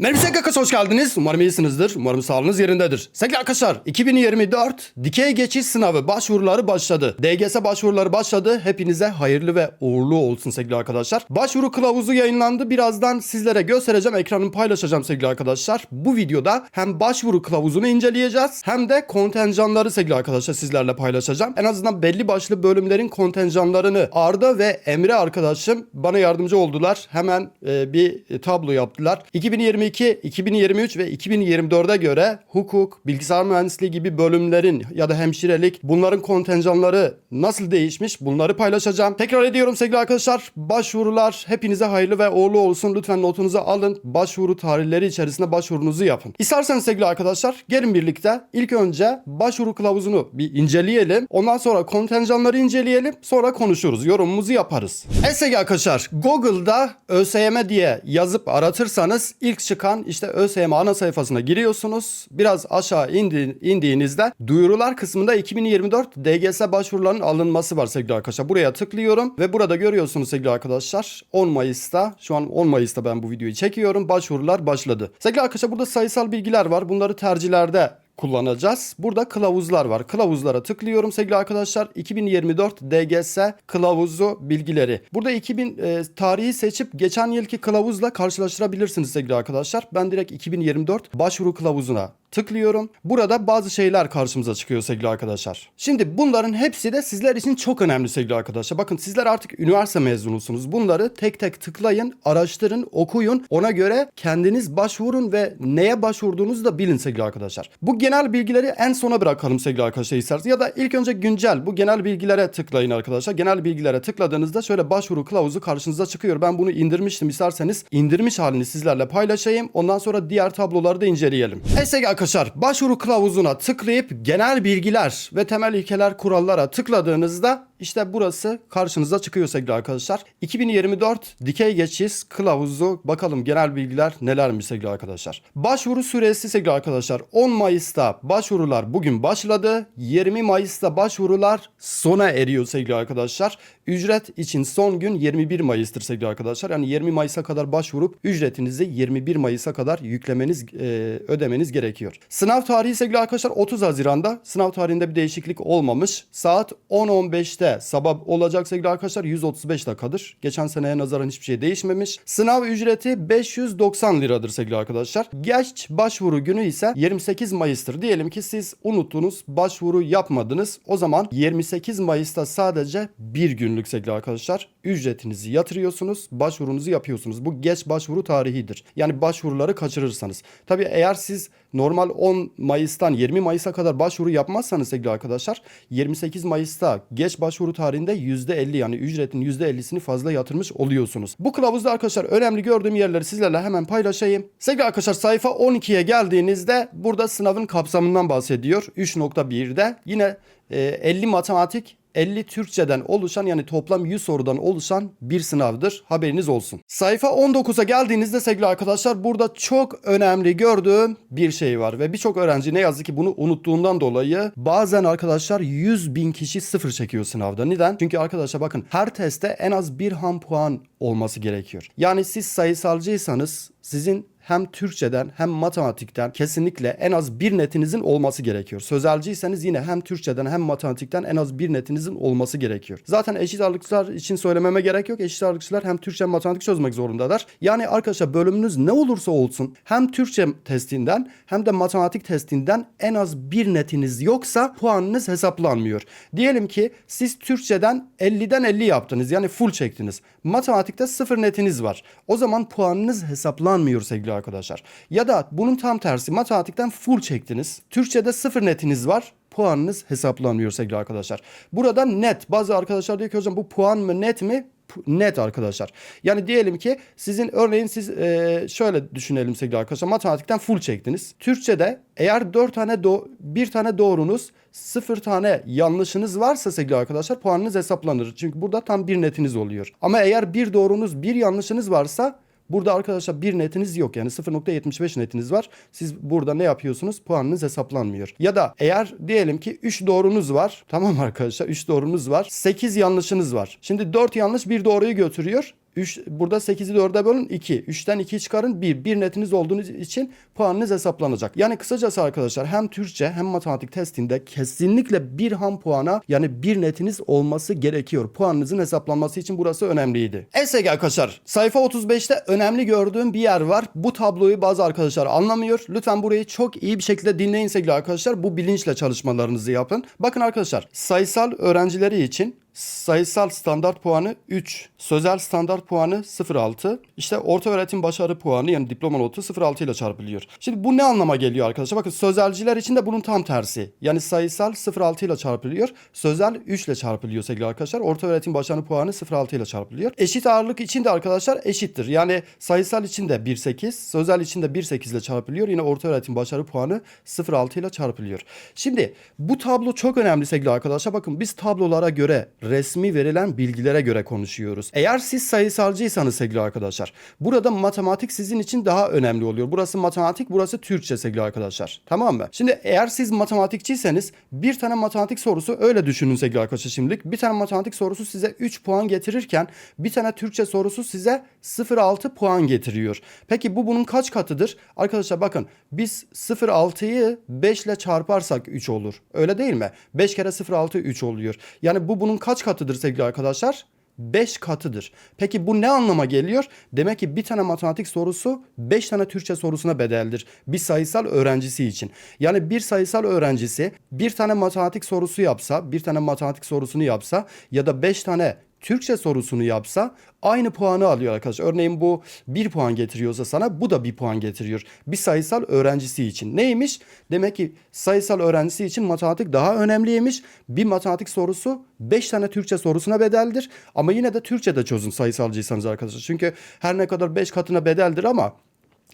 Sevgili arkadaşlar hoş geldiniz. Umarım iyisinizdir. Umarım sağlığınız yerindedir. Sevgili arkadaşlar 2024 dikey geçiş sınavı başvuruları başladı. DGS başvuruları başladı. Hepinize hayırlı ve uğurlu olsun sevgili arkadaşlar. Başvuru kılavuzu yayınlandı. Birazdan sizlere göstereceğim. Ekranımı paylaşacağım sevgili arkadaşlar. Bu videoda hem başvuru kılavuzunu inceleyeceğiz hem de kontenjanları sevgili arkadaşlar sizlerle paylaşacağım. En azından belli başlı bölümlerin kontenjanlarını Arda ve Emre arkadaşım bana yardımcı oldular. Hemen e, bir tablo yaptılar. 2022, 2023 ve 2024'e göre hukuk, bilgisayar mühendisliği gibi bölümlerin ya da hemşirelik bunların kontenjanları nasıl değişmiş bunları paylaşacağım. Tekrar ediyorum sevgili arkadaşlar. Başvurular hepinize hayırlı ve uğurlu olsun. Lütfen notunuzu alın. Başvuru tarihleri içerisinde başvurunuzu yapın. İsterseniz sevgili arkadaşlar gelin birlikte ilk önce başvuru kılavuzunu bir inceleyelim. Ondan sonra kontenjanları inceleyelim. Sonra konuşuruz. Yorumumuzu yaparız. Evet sevgili arkadaşlar Google'da ÖSYM diye yazıp aratırsanız ilk çıkan işte ÖSYM ana sayfasına giriyorsunuz. Biraz aşağı indi, indiğinizde duyurular kısmında 2024 DGS başvurularının alınması var sevgili arkadaşlar. Buraya tıklıyorum ve burada görüyorsunuz sevgili arkadaşlar 10 Mayıs'ta şu an 10 Mayıs'ta ben bu videoyu çekiyorum. Başvurular başladı. Sevgili arkadaşlar burada sayısal bilgiler var. Bunları tercihlerde kullanacağız. Burada kılavuzlar var. Kılavuzlara tıklıyorum sevgili arkadaşlar. 2024 DGS kılavuzu bilgileri. Burada 2000 e, tarihi seçip geçen yılki kılavuzla karşılaştırabilirsiniz sevgili arkadaşlar. Ben direkt 2024 başvuru kılavuzuna tıklıyorum. Burada bazı şeyler karşımıza çıkıyor sevgili arkadaşlar. Şimdi bunların hepsi de sizler için çok önemli sevgili arkadaşlar. Bakın sizler artık üniversite mezunusunuz. Bunları tek tek tıklayın, araştırın, okuyun. Ona göre kendiniz başvurun ve neye başvurduğunuzu da bilin sevgili arkadaşlar. Bu genel bilgileri en sona bırakalım sevgili arkadaşlar isterseniz. Ya da ilk önce güncel bu genel bilgilere tıklayın arkadaşlar. Genel bilgilere tıkladığınızda şöyle başvuru kılavuzu karşınıza çıkıyor. Ben bunu indirmiştim. İsterseniz indirmiş halini sizlerle paylaşayım. Ondan sonra diğer tabloları da inceleyelim. Evet sevgili arkadaşlar başvuru kılavuzuna tıklayıp genel bilgiler ve temel ilkeler kurallara tıkladığınızda işte burası karşınıza çıkıyor sevgili arkadaşlar. 2024 dikey geçiş kılavuzu bakalım genel bilgiler nelermiş sevgili arkadaşlar. Başvuru süresi sevgili arkadaşlar 10 Mayıs'ta başvurular bugün başladı. 20 Mayıs'ta başvurular sona eriyor sevgili arkadaşlar. Ücret için son gün 21 Mayıs'tır sevgili arkadaşlar. Yani 20 Mayıs'a kadar başvurup ücretinizi 21 Mayıs'a kadar yüklemeniz, e, ödemeniz gerekiyor. Sınav tarihi sevgili arkadaşlar 30 Haziran'da. Sınav tarihinde bir değişiklik olmamış. Saat 10.15'te sabah olacak sevgili arkadaşlar 135 dakikadır. Geçen seneye nazaran hiçbir şey değişmemiş. Sınav ücreti 590 liradır sevgili arkadaşlar. Geç başvuru günü ise 28 Mayıs'tır. Diyelim ki siz unuttunuz başvuru yapmadınız. O zaman 28 Mayıs'ta sadece bir günlük sevgili arkadaşlar ücretinizi yatırıyorsunuz. Başvurunuzu yapıyorsunuz. Bu geç başvuru tarihidir. Yani başvuruları kaçırırsanız. Tabii eğer siz normal 10 Mayıs'tan 20 Mayıs'a kadar başvuru yapmazsanız sevgili arkadaşlar 28 Mayıs'ta geç başvuru tarihinde %50 yani ücretin %50'sini fazla yatırmış oluyorsunuz. Bu kılavuzda arkadaşlar önemli gördüğüm yerleri sizlerle hemen paylaşayım. Sevgili arkadaşlar sayfa 12'ye geldiğinizde burada sınavın kapsamından bahsediyor. 3.1'de yine e, 50 matematik 50 Türkçeden oluşan yani toplam 100 sorudan oluşan bir sınavdır. Haberiniz olsun. Sayfa 19'a geldiğinizde sevgili arkadaşlar burada çok önemli gördüğüm bir şey var. Ve birçok öğrenci ne yazık ki bunu unuttuğundan dolayı bazen arkadaşlar 100 bin kişi sıfır çekiyor sınavda. Neden? Çünkü arkadaşlar bakın her testte en az bir ham puan olması gerekiyor. Yani siz sayısalcıysanız sizin hem Türkçeden hem matematikten kesinlikle en az bir netinizin olması gerekiyor. Sözelciyseniz yine hem Türkçeden hem matematikten en az bir netinizin olması gerekiyor. Zaten eşit ağırlıkçılar için söylememe gerek yok. Eşit ağırlıkçılar hem Türkçe hem matematik çözmek zorundalar. Yani arkadaşlar bölümünüz ne olursa olsun hem Türkçe testinden hem de matematik testinden en az bir netiniz yoksa puanınız hesaplanmıyor. Diyelim ki siz Türkçeden 50'den 50 yaptınız. Yani full çektiniz. Matematikte sıfır netiniz var. O zaman puanınız hesaplanmıyor sevgili arkadaşlar. Ya da bunun tam tersi matematikten full çektiniz. Türkçede sıfır netiniz var puanınız hesaplanmıyor sevgili arkadaşlar. Burada net bazı arkadaşlar diyor ki hocam bu puan mı net mi? net arkadaşlar. Yani diyelim ki sizin örneğin siz e, şöyle düşünelim sevgili arkadaşlar. Matematikten full çektiniz. Türkçede eğer 4 tane do bir tane doğrunuz, 0 tane yanlışınız varsa sevgili arkadaşlar puanınız hesaplanır. Çünkü burada tam bir netiniz oluyor. Ama eğer bir doğrunuz, bir yanlışınız varsa Burada arkadaşlar bir netiniz yok yani 0.75 netiniz var. Siz burada ne yapıyorsunuz? Puanınız hesaplanmıyor. Ya da eğer diyelim ki 3 doğrunuz var. Tamam arkadaşlar 3 doğrunuz var. 8 yanlışınız var. Şimdi 4 yanlış bir doğruyu götürüyor. 3, burada 8'i 4'e bölün 2. 3'ten 2 çıkarın 1. 1 netiniz olduğunuz için puanınız hesaplanacak. Yani kısacası arkadaşlar hem Türkçe hem matematik testinde kesinlikle bir ham puana yani bir netiniz olması gerekiyor. Puanınızın hesaplanması için burası önemliydi. ESG arkadaşlar sayfa 35'te önemli gördüğüm bir yer var. Bu tabloyu bazı arkadaşlar anlamıyor. Lütfen burayı çok iyi bir şekilde dinleyin sevgili arkadaşlar. Bu bilinçle çalışmalarınızı yapın. Bakın arkadaşlar sayısal öğrencileri için sayısal standart puanı 3, sözel standart puanı 0.6, işte orta öğretim başarı puanı yani diploma notu 0.6 ile çarpılıyor. Şimdi bu ne anlama geliyor arkadaşlar? Bakın sözelciler için de bunun tam tersi. Yani sayısal 0.6 ile çarpılıyor, sözel 3 ile çarpılıyor sevgili arkadaşlar. Orta öğretim başarı puanı 0.6 ile çarpılıyor. Eşit ağırlık için de arkadaşlar eşittir. Yani sayısal için de 1.8, sözel için de 1.8 ile çarpılıyor. Yine orta öğretim başarı puanı 0.6 ile çarpılıyor. Şimdi bu tablo çok önemli sevgili arkadaşlar. Bakın biz tablolara göre resmi verilen bilgilere göre konuşuyoruz. Eğer siz sayısalcıysanız sevgili arkadaşlar burada matematik sizin için daha önemli oluyor. Burası matematik burası Türkçe sevgili arkadaşlar. Tamam mı? Şimdi eğer siz matematikçiyseniz bir tane matematik sorusu öyle düşünün sevgili arkadaşlar şimdilik. Bir tane matematik sorusu size 3 puan getirirken bir tane Türkçe sorusu size 0.6 puan getiriyor. Peki bu bunun kaç katıdır? Arkadaşlar bakın biz 0.6'yı 5 ile çarparsak 3 olur. Öyle değil mi? 5 kere 0.6 3 oluyor. Yani bu bunun kaç katıdır sevgili arkadaşlar? 5 katıdır. Peki bu ne anlama geliyor? Demek ki bir tane matematik sorusu 5 tane Türkçe sorusuna bedeldir. Bir sayısal öğrencisi için. Yani bir sayısal öğrencisi bir tane matematik sorusu yapsa, bir tane matematik sorusunu yapsa ya da 5 tane Türkçe sorusunu yapsa aynı puanı alıyor arkadaşlar. Örneğin bu bir puan getiriyorsa sana bu da bir puan getiriyor. Bir sayısal öğrencisi için. Neymiş? Demek ki sayısal öğrencisi için matematik daha önemliymiş. Bir matematik sorusu 5 tane Türkçe sorusuna bedeldir. Ama yine de Türkçe de çözün sayısalcıysanız arkadaşlar. Çünkü her ne kadar 5 katına bedeldir ama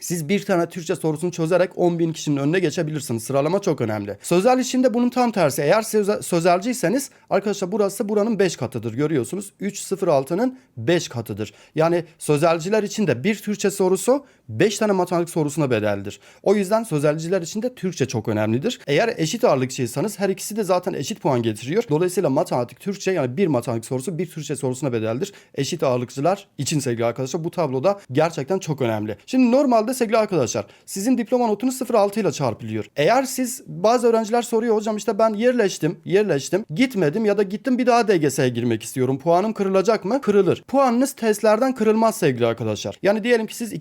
siz bir tane Türkçe sorusunu çözerek 10 bin kişinin önüne geçebilirsiniz. Sıralama çok önemli. Sözel içinde bunun tam tersi. Eğer söze- sözelciyseniz arkadaşlar burası buranın 5 katıdır. Görüyorsunuz 306'nın 5 katıdır. Yani sözelciler için de bir Türkçe sorusu 5 tane matematik sorusuna bedeldir. O yüzden sözelciler için de Türkçe çok önemlidir. Eğer eşit ağırlıkçıysanız her ikisi de zaten eşit puan getiriyor. Dolayısıyla matematik, Türkçe yani bir matematik sorusu bir Türkçe sorusuna bedeldir. Eşit ağırlıkçılar için sevgili arkadaşlar bu tabloda gerçekten çok önemli. Şimdi normalde sevgili arkadaşlar sizin diploma notunuz 0.6 ile çarpılıyor. Eğer siz bazı öğrenciler soruyor hocam işte ben yerleştim, yerleştim, gitmedim ya da gittim bir daha DGS'ye girmek istiyorum. Puanım kırılacak mı? Kırılır. Puanınız testlerden kırılmaz sevgili arkadaşlar. Yani diyelim ki siz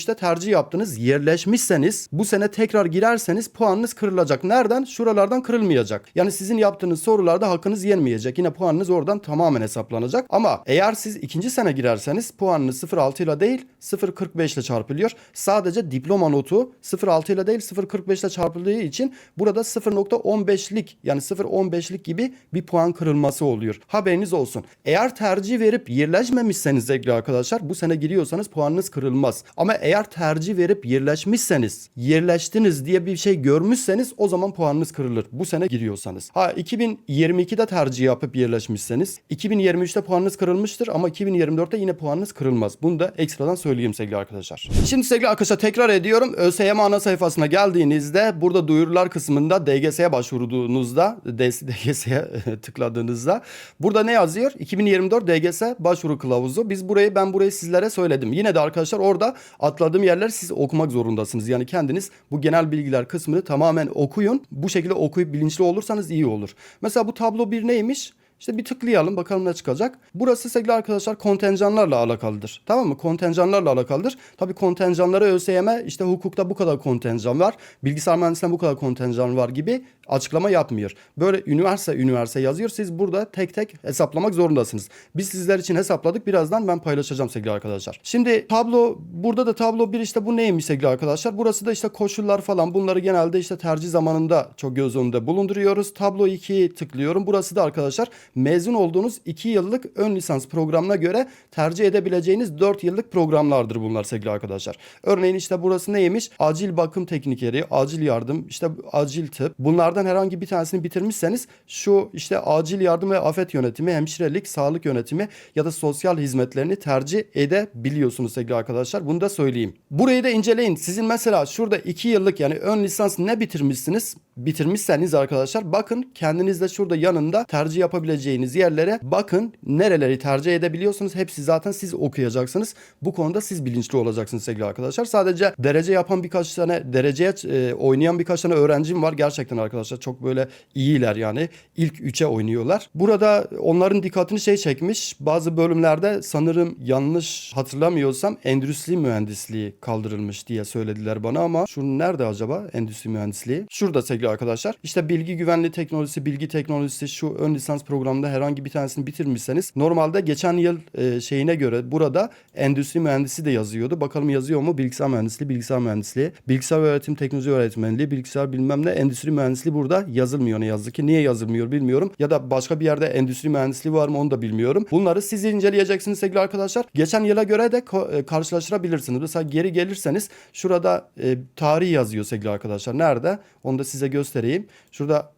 2023'te tercih yaptınız, yerleşmişseniz bu sene tekrar girerseniz puanınız kırılacak. Nereden? Şuralardan kırılmayacak. Yani sizin yaptığınız sorularda hakkınız yenmeyecek. Yine puanınız oradan tamamen hesaplanacak. Ama eğer siz ikinci sene girerseniz puanınız 0.6 ile değil 0.45 ile çarpılıyor. Sadece diploma notu 0.6 ile değil 0.45 ile çarpıldığı için burada 0.15'lik yani 0.15'lik gibi bir puan kırılması oluyor. Haberiniz olsun. Eğer tercih verip yerleşmemişseniz sevgili arkadaşlar bu sene giriyorsanız puanınız kırılmaz. Ama eğer tercih verip yerleşmişseniz, yerleştiniz diye bir şey görmüşseniz o zaman puanınız kırılır. Bu sene giriyorsanız. Ha 2022'de tercih yapıp yerleşmişseniz 2023'te puanınız kırılmıştır ama 2024'te yine puanınız kırılmaz. Bunu da ekstradan söyleyeyim sevgili arkadaşlar. Şimdi sevgili arkadaşlar tekrar ediyorum. ÖSYM ana sayfasına geldiğinizde burada duyurular kısmında DGS'ye başvurduğunuzda DGS'ye tıkladığınızda burada ne yazıyor? 2024 DGS başvuru kılavuzu. Biz burayı ben burayı sizlere söyledim. Yine de arkadaşlar orada atladığım yerleri siz okumak zorundasınız. Yani kendiniz bu genel bilgiler kısmını tamamen okuyun. Bu şekilde okuyup bilinçli olursanız iyi olur. Mesela bu tablo bir neymiş? İşte bir tıklayalım bakalım ne çıkacak. Burası sevgili arkadaşlar kontenjanlarla alakalıdır. Tamam mı? Kontenjanlarla alakalıdır. Tabii kontenjanları ÖSYM işte hukukta bu kadar kontenjan var. Bilgisayar mühendisliğinde bu kadar kontenjan var gibi açıklama yapmıyor. Böyle üniversite üniversite yazıyor. Siz burada tek tek hesaplamak zorundasınız. Biz sizler için hesapladık. Birazdan ben paylaşacağım sevgili arkadaşlar. Şimdi tablo burada da tablo bir işte bu neymiş sevgili arkadaşlar? Burası da işte koşullar falan. Bunları genelde işte tercih zamanında çok göz önünde bulunduruyoruz. Tablo 2'yi tıklıyorum. Burası da arkadaşlar mezun olduğunuz 2 yıllık ön lisans programına göre tercih edebileceğiniz 4 yıllık programlardır bunlar sevgili arkadaşlar. Örneğin işte burası neymiş? Acil bakım teknikeri, acil yardım, işte acil tıp. Bunlardan herhangi bir tanesini bitirmişseniz şu işte acil yardım ve afet yönetimi, hemşirelik, sağlık yönetimi ya da sosyal hizmetlerini tercih edebiliyorsunuz sevgili arkadaşlar. Bunu da söyleyeyim. Burayı da inceleyin. Sizin mesela şurada 2 yıllık yani ön lisans ne bitirmişsiniz? Bitirmişseniz arkadaşlar bakın kendiniz de şurada yanında tercih yapabileceğiniz gideceğiniz yerlere bakın nereleri tercih edebiliyorsunuz. Hepsi zaten siz okuyacaksınız. Bu konuda siz bilinçli olacaksınız sevgili arkadaşlar. Sadece derece yapan birkaç tane dereceye e, oynayan birkaç tane öğrencim var. Gerçekten arkadaşlar çok böyle iyiler yani. İlk 3'e oynuyorlar. Burada onların dikkatini şey çekmiş. Bazı bölümlerde sanırım yanlış hatırlamıyorsam endüstri mühendisliği kaldırılmış diye söylediler bana ama şu nerede acaba endüstri mühendisliği? Şurada sevgili arkadaşlar. İşte bilgi güvenliği teknolojisi, bilgi teknolojisi şu ön lisans programında herhangi bir tanesini bitirmişseniz normalde geçen yıl e, şeyine göre burada endüstri mühendisi de yazıyordu. Bakalım yazıyor mu? Bilgisayar mühendisliği, bilgisayar mühendisliği, bilgisayar öğretim teknoloji öğretmenliği, bilgisayar bilmem ne endüstri mühendisliği burada yazılmıyor ne yazık ki. Niye yazılmıyor bilmiyorum. Ya da başka bir yerde endüstri mühendisliği var mı onu da bilmiyorum. Bunları siz inceleyeceksiniz sevgili arkadaşlar. Geçen yıla göre de e, karşılaştırabilirsiniz. Mesela geri gelirseniz şurada e, tarih yazıyor sevgili arkadaşlar. Nerede? Onu da size göstereyim. Şurada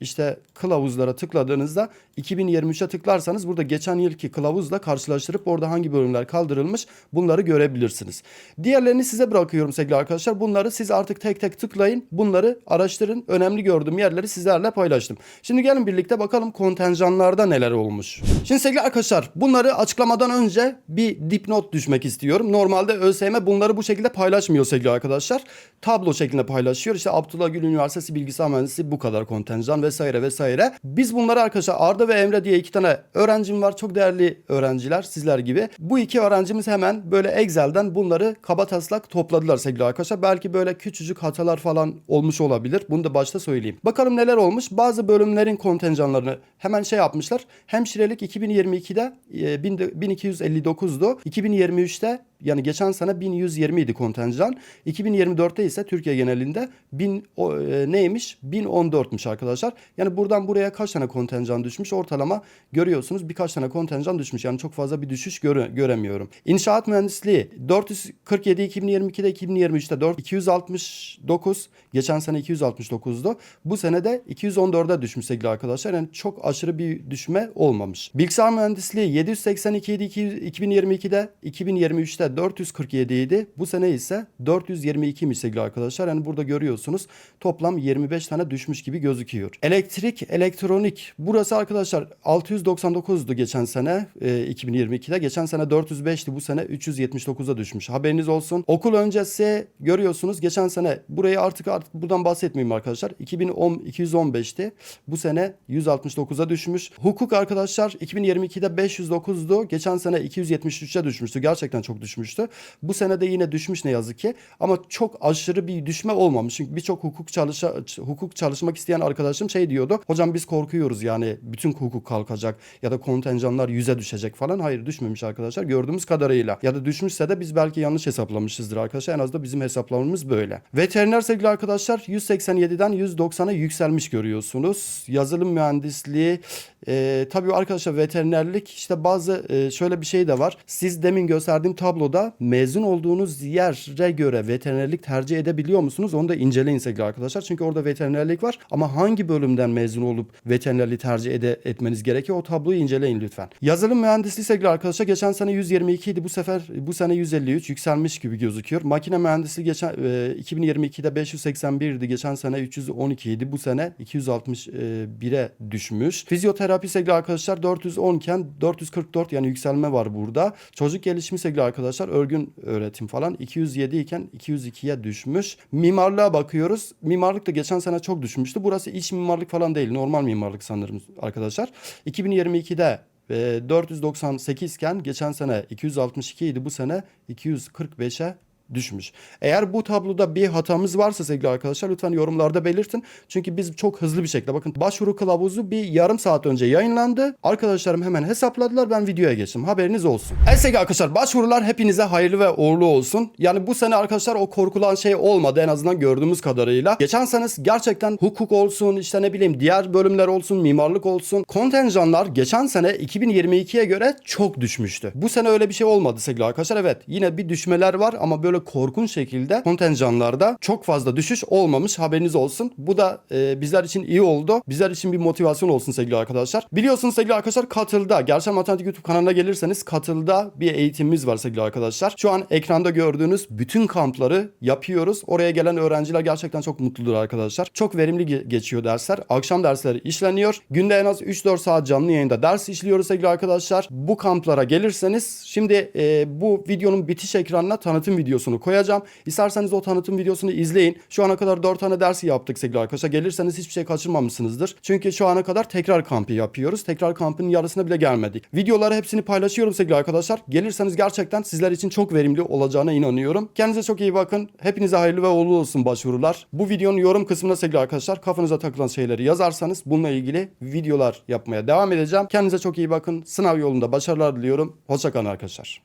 işte kılavuzlara tıkladığınızda 2023'e tıklarsanız burada geçen yılki kılavuzla karşılaştırıp orada hangi bölümler kaldırılmış bunları görebilirsiniz. Diğerlerini size bırakıyorum sevgili arkadaşlar. Bunları siz artık tek tek tıklayın. Bunları araştırın. Önemli gördüğüm yerleri sizlerle paylaştım. Şimdi gelin birlikte bakalım kontenjanlarda neler olmuş. Şimdi sevgili arkadaşlar bunları açıklamadan önce bir dipnot düşmek istiyorum. Normalde ÖSYM bunları bu şekilde paylaşmıyor sevgili arkadaşlar. Tablo şeklinde paylaşıyor. İşte Abdullah Gül Üniversitesi Bilgisayar Mühendisliği bu kadar kontenjan vesaire vesaire. Biz bunları arkadaşlar Arda ve Emre diye iki tane öğrencim var. Çok değerli öğrenciler sizler gibi. Bu iki öğrencimiz hemen böyle Excel'den bunları kaba taslak topladılar sevgili arkadaşlar. Belki böyle küçücük hatalar falan olmuş olabilir. Bunu da başta söyleyeyim. Bakalım neler olmuş. Bazı bölümlerin kontenjanlarını hemen şey yapmışlar. Hemşirelik 2022'de e, bin- 1259'du. 2023'te yani geçen sene 1120 idi kontenjan. 2024'te ise Türkiye genelinde 1000 o, e, neymiş? 1014'müş arkadaşlar. Yani buradan buraya kaç tane kontenjan düşmüş? Ortalama görüyorsunuz birkaç tane kontenjan düşmüş. Yani çok fazla bir düşüş göre- göremiyorum. İnşaat mühendisliği 447 2022'de 2023'te 4 269 geçen sene 269'du. Bu sene de 214'e düşmüş sevgili arkadaşlar. Yani çok aşırı bir düşme olmamış. Bilgisayar mühendisliği 782 idi 2022'de 2023'te 447 idi. Bu sene ise 422'miş sevgili arkadaşlar. Yani burada görüyorsunuz toplam 25 tane düşmüş gibi gözüküyor. Elektrik, elektronik. Burası arkadaşlar 699'du geçen sene e, 2022'de. Geçen sene 405'ti. Bu sene 379'a düşmüş. Haberiniz olsun. Okul öncesi görüyorsunuz. Geçen sene burayı artık artık buradan bahsetmeyeyim arkadaşlar. 2010 215'ti. Bu sene 169'a düşmüş. Hukuk arkadaşlar 2022'de 509'du. Geçen sene 273'e düşmüştü. Gerçekten çok düşmüştü. Bu sene de yine düşmüş ne yazık ki. Ama çok aşırı bir düşme olmamış. Çünkü birçok hukuk çalışa, hukuk çalışmak isteyen arkadaşım şey diyordu. Hocam biz korkuyoruz yani bütün hukuk kalkacak ya da kontenjanlar yüze düşecek falan. Hayır düşmemiş arkadaşlar gördüğümüz kadarıyla. Ya da düşmüşse de biz belki yanlış hesaplamışızdır arkadaşlar. En az da bizim hesaplamamız böyle. Veteriner sevgili arkadaşlar 187'den 190'a yükselmiş görüyorsunuz. Yazılım mühendisliği e, tabii arkadaşlar veterinerlik işte bazı e, şöyle bir şey de var. Siz demin gösterdiğim tabloda mezun olduğunuz yere göre veterinerlik tercih edebiliyor musunuz? Onu da inceleyin sevgili arkadaşlar. Çünkü orada veterinerlik var ama hangi bölümden mezun olup veterinerliği tercih ede, etmeniz gerekiyor? O tabloyu inceleyin lütfen. Yazılım mühendisliği sevgili arkadaşlar geçen sene 122 idi. Bu sefer bu sene 153 yükselmiş gibi gözüküyor. Makine mühendisliği geçen e, 2022'de 581 idi. Geçen sene 312 idi. Bu sene 261'e düşmüş. Fizyoterapi sevgili arkadaşlar 410 iken 444 yani yükselme var burada. Çocuk gelişimi sevgili arkadaşlar örgün öğretim falan 207 iken 202'ye düşmüş. Mimarlığa bakıyoruz. Mimarlık da geçen sene çok düşmüştü. Burası iç mimarlık falan değil. Normal mimarlık sanırım arkadaşlar. 2022'de e, 498 iken geçen sene 262 idi. Bu sene 245'e düşmüş. Eğer bu tabloda bir hatamız varsa sevgili arkadaşlar lütfen yorumlarda belirtin. Çünkü biz çok hızlı bir şekilde bakın başvuru kılavuzu bir yarım saat önce yayınlandı. Arkadaşlarım hemen hesapladılar ben videoya geçtim. Haberiniz olsun. Evet sevgili arkadaşlar başvurular hepinize hayırlı ve uğurlu olsun. Yani bu sene arkadaşlar o korkulan şey olmadı en azından gördüğümüz kadarıyla. Geçen sene gerçekten hukuk olsun işte ne bileyim diğer bölümler olsun mimarlık olsun. Kontenjanlar geçen sene 2022'ye göre çok düşmüştü. Bu sene öyle bir şey olmadı sevgili arkadaşlar. Evet yine bir düşmeler var ama böyle böyle korkunç şekilde kontenjanlarda çok fazla düşüş olmamış haberiniz olsun. Bu da e, bizler için iyi oldu. Bizler için bir motivasyon olsun sevgili arkadaşlar. Biliyorsunuz sevgili arkadaşlar Katıl'da, Gerçek Matematik YouTube kanalına gelirseniz Katıl'da bir eğitimimiz var sevgili arkadaşlar. Şu an ekranda gördüğünüz bütün kampları yapıyoruz. Oraya gelen öğrenciler gerçekten çok mutludur arkadaşlar. Çok verimli ge- geçiyor dersler. Akşam dersleri işleniyor. Günde en az 3-4 saat canlı yayında ders işliyoruz sevgili arkadaşlar. Bu kamplara gelirseniz şimdi e, bu videonun bitiş ekranına tanıtım videosunu koyacağım. İsterseniz o tanıtım videosunu izleyin. Şu ana kadar 4 tane ders yaptık sevgili arkadaşlar. Gelirseniz hiçbir şey kaçırmamışsınızdır. Çünkü şu ana kadar tekrar kampı yapıyoruz. Tekrar kampın yarısına bile gelmedik. Videoları hepsini paylaşıyorum sevgili arkadaşlar. Gelirseniz gerçekten sizler için çok verimli olacağına inanıyorum. Kendinize çok iyi bakın. Hepinize hayırlı ve uğurlu olsun başvurular. Bu videonun yorum kısmına sevgili arkadaşlar kafanıza takılan şeyleri yazarsanız bununla ilgili videolar yapmaya devam edeceğim. Kendinize çok iyi bakın. Sınav yolunda başarılar diliyorum. Hoşçakalın arkadaşlar.